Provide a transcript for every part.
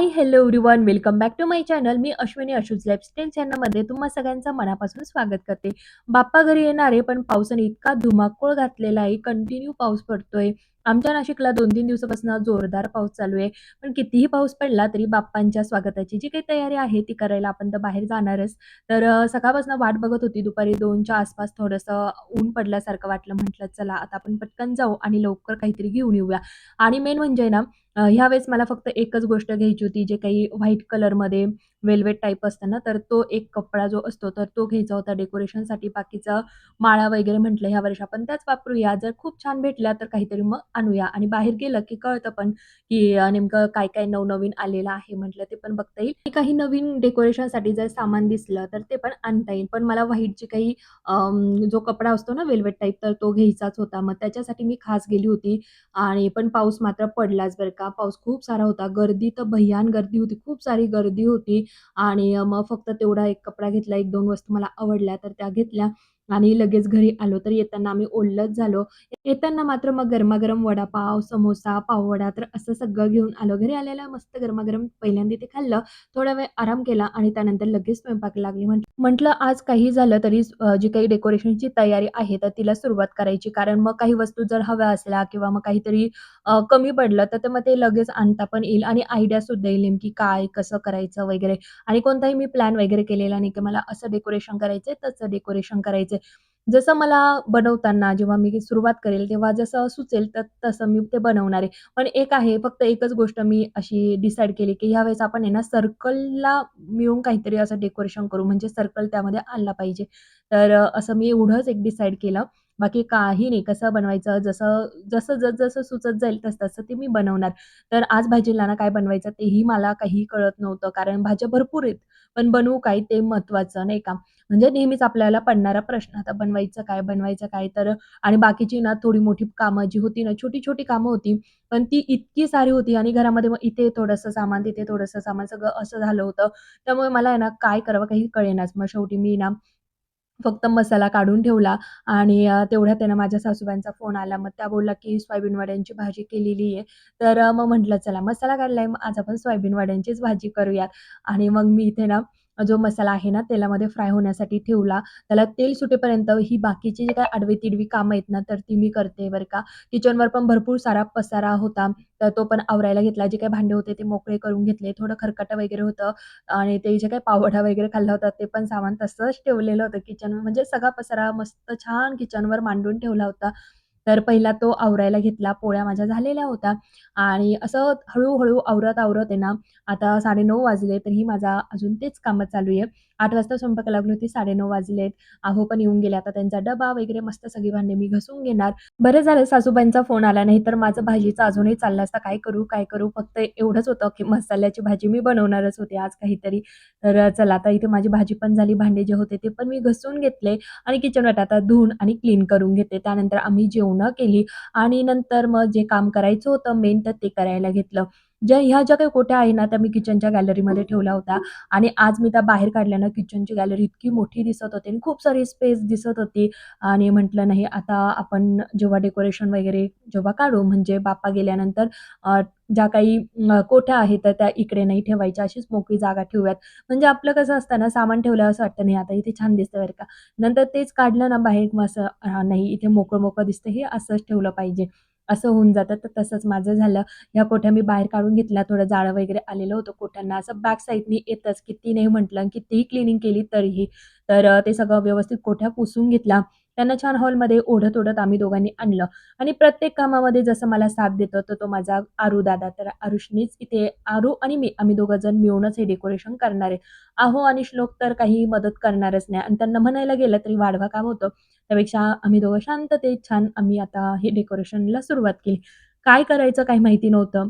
Hi, hello everyone. Welcome back to my channel. Me Ashwini अशूज lifestyle चॅनलमध्ये तुम्हा सगळ्यांचं मनापासून स्वागत करते. बाप्पा घरी येणार आहे, पण पावसाने इतका धुमाकूळ घातलेला आहे. कंटिन्यू पाऊस पडतोय. आमच्या नाशिकला 2-3 दिवसापासून जोरदार पाऊस चालू आहे. पण कितीही पाऊस पडला तरी बाप्पांच्या स्वागताची जी काही तयारी आहे ती करायला आपण तर बाहेर जाणारच. तर सकाळपासून वाट बघत होती. दुपारी दोनच्या आसपास थोडंसं ऊन पडल्यासारखं वाटलं. म्हटलं चला आता आपण पटकन जाऊ आणि लवकर काहीतरी घेऊन येऊया. आणि मेन म्हणजे ना ह्यावेळेस मला फक्त एकच गोष्ट घ्यायची होती, जे काही व्हाईट कलरमध्ये वेल्वेट टाइप असतं ना, तर तो एक कपडा जो असतो, तर तो घ्यायचा होता डेकोरेशनसाठी. बाकीचा माळा वगैरे म्हटलं ह्यावर्षी आपण त्याच वापरूया. जर खूप छान भेटल्या तर काहीतरी मग आणूया आणि बाहेर गेलं की कळतं पण, की नेमकं काय-काय नवनवीन आलेलं आहे म्हटलं ते पण बघता येईल. काही नवीन डेकोरेशनसाठी जर सामान दिसलं तर ते पण आणता येईल. पण मला व्हाईट काही जो कपडा असतो ना वेल्वेट टाईप तर तो घ्यायचाच होता. मग त्याच्यासाठी मी खास गेली होती आणि पण पाऊस मात्र पडलाच बरं का. पाऊस खूप सारा होता. गर्दी तर भयान गर्दी होती. खूप सारी गर्दी होती आणि मग फक्त तेवढा एक कपडा घेतला. 1-2 वस्तू मला आवडल्या तर त्या घेतल्या आणि लगेच घरी आलो. तर येताना आम्ही ओलच झालो. येताना मात्र मग गरमागरम वडापाव, समोसा, पाववडा तर असं सगळं घेऊन आलो. घरी आलेला मस्त गरमागरम पहिल्यांदा ते खाल्लं. थोडा वेळ आराम केला आणि त्यानंतर लगेच स्वयंपाक लागली. म्हटलं आज काही झालं तरी जी काही डेकोरेशनची तयारी आहे तर तिला सुरुवात करायची. कारण मग काही वस्तू जर हव्या असल्या किंवा मग काहीतरी कमी पडलं तर मग ते लगेच आणता पण येईल आणि आयडिया सुद्धा येईल नेमकी काय, कसं करायचं वगैरे आणि कोणताही मी प्लॅन वगैरे केलेला नाही, की मला असं डेकोरेशन करायचंय, तसं डेकोरेशन करायचंय. जसं मला बनवताना जेव्हा मी सुरुवात करेल, तेव्हा जसं सुचेल तर तसं मी ते बनवणार आहे. पण एक आहे, फक्त एकच गोष्ट मी अशी डिसाईड केली, की ह्यावेळेस आपण आहे ना सर्कलला मिळून काहीतरी असं डेकोरेशन करू, म्हणजे सर्कल त्यामध्ये आणला पाहिजे. तर असं मी एवढंच एक डिसाईड केलं. बाकी काही नाही. कसं बनवायचं, जसं जसं जसं सुचत जाईल तसं-तसं ते मी बनवणार. तर आज भाजीला ना काय बनवायचं तेही मला काही कळत नव्हतं. कारण भाज्या भरपूर आहेत. पण बनवू काय ते महत्त्वाचं नाही का? म्हणजे नेहमीच आपल्याला पडणारा प्रश्न, आता बनवायचं काय, बनवायचं काय? तर आणि बाकीची ना थोडी मोठी कामं जी होती ना, छोटी-छोटी कामं होती. पण ती इतकी सारी होती आणि घरामध्ये मग इथे थोडंसं सामान, तिथे थोडंसं सामान, सगळं असं झालं होतं. त्यामुळे मला आहे ना काय करावं काही कळेनाच. मग शेवटी मी ना फक्त मसाला काढून ठेवला आणि तेवढ्या त्यांना माझ्या सासूबाईंचा फोन आला. मग त्या बोलला की सोयाबीन वड्यांची भाजी केलेली आहे. तर मग म्हटलं चला मसाला काढला आहे मग आज आपण सोयाबीन वड्यांचीच भाजी करूयात. आणि मग मी इथे ना जो मसाला आहे ना तेलामध्ये फ्राय होण्यासाठी ठेवला. त्याला तेल सुटेपर्यंत ही बाकीची जी काही आडवी-तिडवी कामं आहेत ना, तर ती मी करते बरं का. किचनवर पण भरपूर सारा पसारा होता. तर तो पण आवरायला घेतला. जे काही भांडे होते ते मोकळे करून घेतले. थोडं खरकटं वगैरे होतं आणि ते जे काही पावडा वगैरे खाल्ला होता, ते पण सामान तसंच ठेवलेलं होतं किचन म्हणजे सगळा पसारा मस्त छान किचनवर मांडून ठेवला होता. तर पहिला तो आवरायला घेतला. पोळ्या माझ्या झालेल्या होत्या आणि असं हळूहळू आवरत-आवरत आहे ना, आता 9:30 वाजले, तरीही माझा अजून तेच कामं चालू आहे. आठ वाजता स्वयंपाकाला लागली होती, 9:30 वाजलेत. अहो पण येऊन गेले. आता त्यांचा डबा वगैरे मस्त सगळी भांडे मी घसून घेणार. बरं झालं सासूबाईंचा फोन आला, नाही तर माझं भाजीचं अजूनही चाललं असतं, काय करू, काय करू? फक्त एवढंच होतं, की मसाल्याची भाजी मी बनवणारच होते आज काहीतरी. तर चला आता इथे माझी भाजी पण झाली, भांडे जे होते ते पण मी घसून घेतले आणि किचन वाटा आता धुवून आणि क्लीन करून घेते. त्यानंतर आम्ही जेवणं केली आणि नंतर मग जे काम करायचं होतं मेन तर ते करायला घेतलं. ज्या ह्या ज्या काही कोट्या आहे ना, त्या मी किचनच्या गॅलरीमध्ये ठेवल्या होत्या आणि आज मी त्या बाहेर काढल्या ना, किचनची गॅलरी इतकी मोठी दिसत होती आणि खूप सारी स्पेस दिसत होती आणि म्हटलं नाही आता आपण जेव्हा डेकोरेशन वगैरे जेव्हा काढू म्हणजे बाप्पा गेल्यानंतर ज्या काही कोठ्या आहेत तर त्या इकडे नाही ठेवायच्या, अशीच मोकळी जागा ठेवूयात. म्हणजे आपलं कसं असतं ना, सामान ठेवल्यावर असं वाटतं, नाही आता इथे छान दिसतं बरं का. नंतर तेच काढलं ना बाहेर मग असं नाही इथे मोकळं-मोकळं दिसतं, हे असंच ठेवलं पाहिजे. असं होऊन जातं. तर तसंच माझं झालं. ह्या कोठ्या मी बाहेर काढून घेतल्या. थोडं जाळं वगैरे आलेलं होतं कोठ्यांना. असं बॅक साईडनी येतच. किती नाही म्हटलं, कितीही क्लिनिंग केली तरीही. तर ते सगळं व्यवस्थित कोठ्या पुसून घेतला त्यांना छान हॉलमध्ये ओढत-ओढत आम्ही दोघांनी आणलं आणि प्रत्येक कामामध्ये जसं मला साथ देतो, तर तो माझा आरू दादा. तर आरुषनीच इथे आरू आणि मी आम्ही दोघं जण मिळूनच हे डेकोरेशन करणार आहे. अहो आणि श्लोक तर काही मदत करणारच नाही आणि त्यांना म्हणायला गेलं तरी वाढवा काम होतं. त्यापेक्षा आम्ही दोघं शांततेत छान आम्ही आता हे डेकोरेशनला सुरुवात केली. काय करायचं काही माहिती नव्हतं.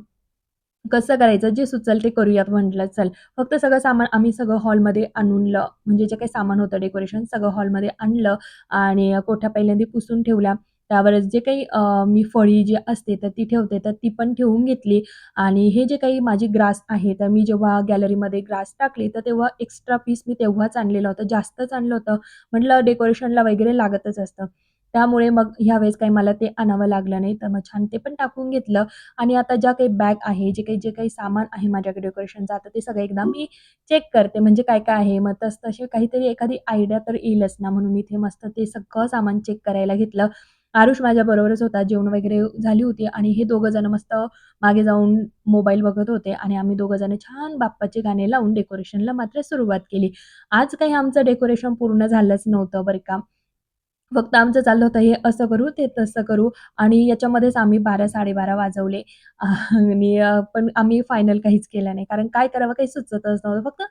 कसं करायचं जे सुचल ते करूयात म्हटलं चल. फक्त सगळं सामान आम्ही सगळं हॉलमध्ये आणलं. म्हणजे जे काही सामान होतं डेकोरेशन सगळं हॉलमध्ये आणलं आणि कोठ्या पहिल्यांदा पुसून ठेवल्या. त्यावर जे काही मी फळी जी असते तर ती ठेवते, तर ती पण ठेवून घेतली आणि हे जे काही माझी ग्रास आहे, तर मी जेव्हा गॅलरीमध्ये ग्रास टाकली, तर तेव्हा एक्स्ट्रा पीस मी तेव्हाच आणलेलं होतं. जास्तच आणलं होतं. म्हटलं डेकोरेशनला वगैरे लागतच असतं. त्यामुळे मग ह्यावेळेस काही मला ते आणावं लागलं नाही. तर मग छान ते पण टाकून घेतलं आणि आता ज्या काही बॅग आहे, जे काही जे काही सामान आहे माझ्याकडे डेकोरेशनचं आता ते सगळं एकदा मी चेक करते म्हणजे काय-काय आहे. मग तसतशी काहीतरी एखादी आयडिया तर येईलच ना, म्हणून मी इथे मस्त ते सगळं सामान चेक करायला घेतलं. आरुष माझ्याबरोबरच होता. जेवण वगैरे झाली होती आणि हे दोघं जण मस्त मागे जाऊन मोबाईल बघत होते आणि आम्ही दोघं जण छान बाप्पाचे गाणे लावून डेकोरेशनला मात्र सुरुवात केली. आज काही आमचं डेकोरेशन पूर्ण झालंच नव्हतं बरं का. फक्त आमचं चाललं होतं हे असं करू, ते तसं करू आणि याच्यामध्येच आम्ही बारा साडेबारा वाजवले आणि पण आम्ही फायनल काहीच केलं नाही. कारण काय करावं काही सुचतच नव्हतं. फक्त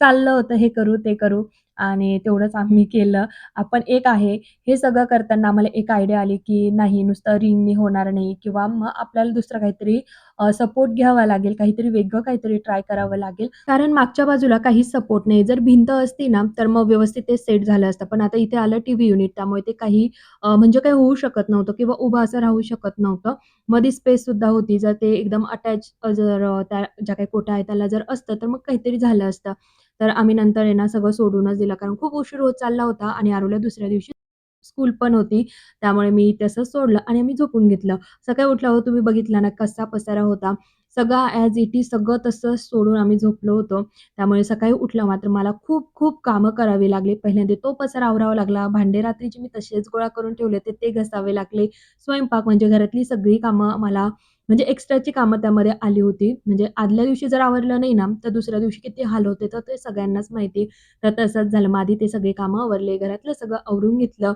चाललं होतं हे करू, ते करू आणि तेवढंच आम्ही केलं. आपण एक आहे, हे सगळं करताना आम्हाला एक आयडिया आली, की नाही नुसतं रिंगने होणार नाही किंवा मग आपल्याला दुसरं काहीतरी सपोर्ट घ्यावा लागेल, काहीतरी वेगळं काहीतरी ट्राय करावं लागेल. कारण मागच्या बाजूला काही सपोर्ट नाही. जर भिंत असती ना, तर मग व्यवस्थित ते सेट झालं असतं. पण आता इथे आलं टीव्ही युनिट त्यामुळे ते काही म्हणजे काही होऊ शकत नव्हतं किंवा उभं असं राहू शकत नव्हतं. मध्ये स्पेस सुद्धा होती. जर ते एकदम अटॅच जर त्या ज्या काही कोटा आहेत त्याला जर असतं, तर मग काहीतरी झालं असतं. तर आम्ही नंतर यांना सगळं सोडूनच दिलं. कारण खूप उशीर होत चालला होता आणि आरूला दुसऱ्या दिवशी स्कूल पण होती. त्यामुळे मी तसंच सोडलं आणि आम्ही झोपून घेतलं. सकाळी उठल्यावर तुम्ही बघितला ना कसा पसारा होता. सगळा ॲज इट इज सगळं तसंच सोडून आम्ही झोपलो होतो. त्यामुळे सकाळी उठलं मात्र मला खूप-खूप कामं करावी लागली. पहिल्यांदा तो पसारा आवरावा लागला. भांडे रात्रीचे मी तसेच गोळा करून ठेवले ते ते घसावे लागले. स्वयंपाक म्हणजे घरातली सगळी कामं मला म्हणजे एक्स्ट्राची कामं त्यामध्ये आली होती. म्हणजे आदल्या दिवशी जर आवरलं नाही ना, तर दुसऱ्या दिवशी किती हाल होते, तर ते सगळ्यांनाच माहिती. तर तसंच झालं. मग ते सगळे कामं आवरले, घरातलं सगळं आवरून घेतलं.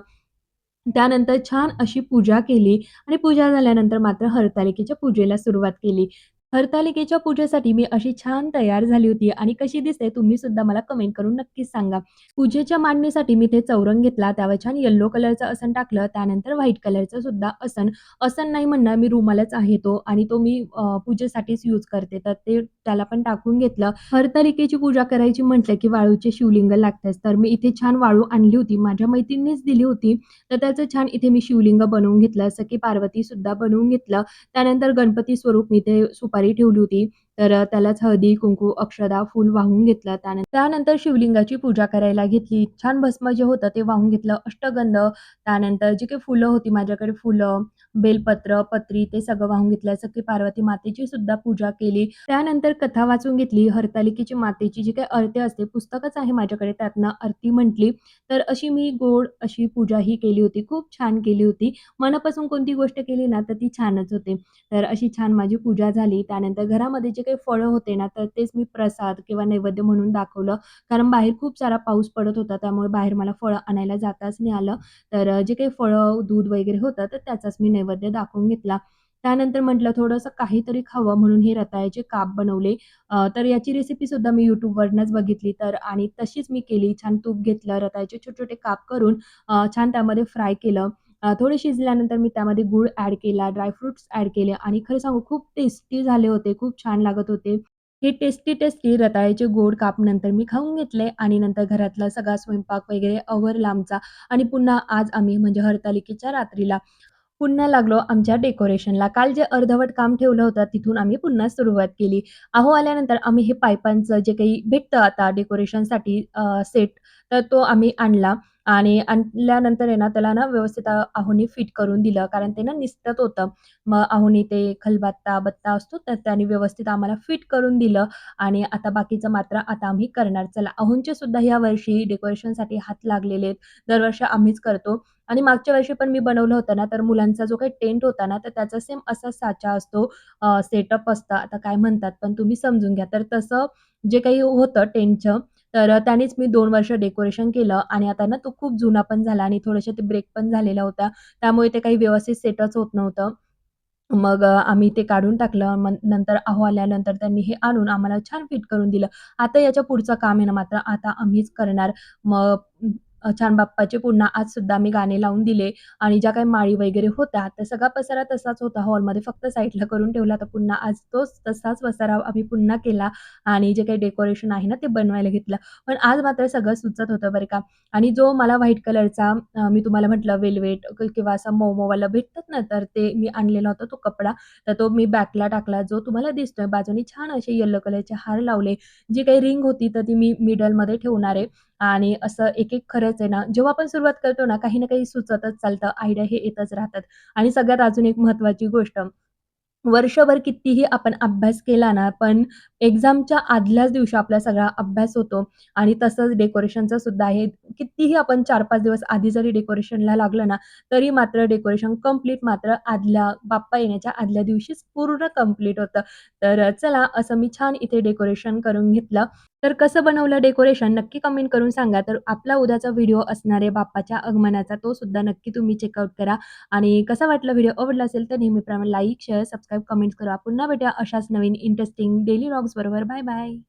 त्यानंतर छान अशी पूजा केली आणि पूजा झाल्यानंतर मात्र हरतालिकेच्या पूजेला सुरुवात केली. हरतालिकेच्या पूजेसाठी मी अशी छान तयार झाली होती आणि कशी दिसते तुम्ही सुद्धा मला कमेंट करून नक्कीच सांगा. पूजेच्या मांडणीसाठी मी ते चौरंग घेतला, त्यावर छान येल्लो कलरचं आसन टाकलं, त्यानंतर व्हाईट कलरचं सुद्धा आसन. असन नाही म्हणणार मी रुमालच आहे तो आणि तो मी पूजेसाठीच यूज करते. तर ते त्याला पण टाकून घेतलं. हरतालिकेची पूजा करायची म्हटलं, की वाळूचे शिवलिंग लागतेच. तर मी इथे छान वाळू आणली होती. माझ्या मैत्रिणीच दिली होती. तर त्याचं छान इथे मी शिवलिंग बनवून घेतलं. सखी पार्वतीसुद्धा बनवून घेतलं. त्यानंतर गणपती स्वरूप मी ते सुपारी ठेवली होती. तर त्यालाच हळदी, कुंकू, अक्षदा, फूल वाहून घेतलं. त्यानंतर त्यानंतर शिवलिंगाची पूजा करायला घेतली. छान भस्म जे होतं ते वाहून घेतलं. अष्टगंध, त्यानंतर जी काही फुलं होती माझ्याकडे फुलं, बेलपत्र, पत्री ते सगळं वाहून घेतलं. सखी पार्वती मातेची सुद्धा पूजा केली. त्यानंतर कथा वाचून घेतली. हरतालिकेची मातेची जी काही आरती असते, पुस्तकच आहे माझ्याकडे त्यातनं आरती म्हटली. तर अशी मी गोड अशी पूजा ही केली होती. खूप छान केली होती. मनापासून कोणती गोष्ट केली ना, तर ती छानच होते. तर अशी छान माझी पूजा झाली. त्यानंतर घरामध्ये जे काही फळं होते ना, तर तेच मी प्रसाद किंवा नैवेद्य म्हणून दाखवलं. कारण बाहेर खूप सारा पाऊस पडत होता, त्यामुळे बाहेर मला फळं आणायला जाताच नाही आलं. तर जे काही फळं, दूध वगैरे होतं, तर त्याचाच मी नैवेद्य दाखवून घेतला. त्यानंतर म्हटलं थोडंसं काहीतरी खावं म्हणून हे रताळ्याचे काप बनवले. तर याची रेसिपीसुद्धा मी यूट्यूबवरनंच बघितली तर आणि तशीच मी केली. छान तूप घेतलं, रताळ्याचे छोटे-छोटे काप करून छान त्यामध्ये फ्राय केलं. थोडे शिजल्यानंतर मी त्यामध्ये गूळ ॲड केला, ड्रायफ्रुट्स ॲड केले आणि खरं सांगू खूप टेस्टी झाले होते. खूप छान लागत होते. हे टेस्टी-टेस्टी रताळ्याचे गोड काप नंतर मी खाऊन घेतले आणि नंतर घरातला सगळा स्वयंपाक वगैरे अवर आमचा आणि पुन्हा आज आम्ही म्हणजे हरतालिकेच्या रात्रीला पुन्हा लागलो आमच्या डेकोरेशनला. काल जे अर्धवट काम ठेवलं होतं, तिथून आम्ही पुन्हा सुरुवात केली. अहो आल्यानंतर आम्ही हे पायपांचं जे काही भेटतं आता डेकोरेशनसाठी सेट, तर तो आम्ही आणला आणि आणल्यानंतर आहे ना, त्याला ना व्यवस्थित अ, फिट करून दिलं. कारण ते ना निसटत होतं. मग आहोंनी ते खलबत्ता, बत्ता असतो, तर त्याने व्यवस्थित आम्हाला फिट करून दिलं आणि आता बाकीचं मात्र आता आम्ही करणार. चला, आहोंचे सुद्धा यावर्षी डेकोरेशनसाठी हात लागलेले आहेत. दरवर्षी आम्हीच करतो आणि मागच्या वर्षी पण मी बनवलं होतं ना, तर मुलांचा जो काही टेंट होता ना, तर त्याचा सेम असा साचा असतो, सेटअप असतं. आता काय म्हणतात, पण तुम्ही समजून घ्या. तर तसं जे काही होतं टेंटचं, तर त्यानेच मी दोन वर्ष डेकोरेशन केलं आणि आता ना, तो खूप जुना पण झाला आणि थोडेसे ते ब्रेक पण झालेला होता. त्यामुळे ते काही व्यवस्थित सेटच होत नव्हतं. मग आम्ही ते काढून टाकलं. मग नंतर अहो आल्यानंतर त्यांनी हे आणून आम्हाला छान फिट करून दिलं. आता याच्या पुढचं काम आहे ना मात्र आता आम्हीच करणार. मग छान बाप्पाचे पुन्हा आज सुद्धा मी गाणे लावून दिले आणि ज्या काही माळी वगैरे होत्या, तर सगळा पसारा तसाच होता हॉलमध्ये फक्त साईडला करून ठेवला. तर पुन्हा आज तोच तसाच पसारा आम्ही पुन्हा केला आणि जे काही डेकोरेशन आहे ना, ते बनवायला घेतलं. पण आज मात्र सगळं सुचत होतं बरं का आणि जो मला व्हाईट कलरचा मी तुम्हाला म्हटलं वेलवेट किंवा असा मऊ-मऊवाला भेटतात ना, तर ते मी आणलेला होता तो कपडा. तर तो मी बॅकला टाकला, जो तुम्हाला दिसतोय. बाजूनी छान असे येल्लो कलरचे हार लावले. जी काही रिंग होती, तर ती मी मिडलमध्ये ठेवणार आहे आणि असं एक-एक खरंच आहे ना, जेव्हा आपण सुरुवात करतो ना, काही ना काही सुचतच चालतं, आयडिया हे येतच राहतात. आणि सगळ्यात अजून एक महत्त्वाची गोष्ट, वर्षभर कितीही आपण अभ्यास केला ना, पण एक्झामच्या आदल्याच दिवशी आपला सगळा अभ्यास होतो आणि तसंच डेकोरेशनचं सुद्धा आहे. कितीही आपण 4-5 दिवस आधी जरी डेकोरेशनला लागलं ना, तरी मात्र डेकोरेशन कंप्लीट मात्र आदल्या बाप्पा येण्याच्या आदल्या दिवशीच पूर्ण कंप्लीट होतं. तर चला असं मी छान इथे डेकोरेशन करून घेतलं. तर कसं बनवलं डेकोरेशन नक्की कमेंट करून सांगा. तर आपला उद्याचा व्हिडिओ असणारे बाप्पाच्या आगमनाचा, तो सुद्धा नक्की तुम्ही चेकआउट करा. आणि कसा वाटला व्हिडिओ आवडला असेल तर नेहमीप्रमाणे लाईक, शेअर, सबस्क्राईब, कमेंट्स करा. पुन्हा भेटूया अशाच नवीन इंटरेस्टिंग डेली व्लॉग्सबरोबर. Bye bye.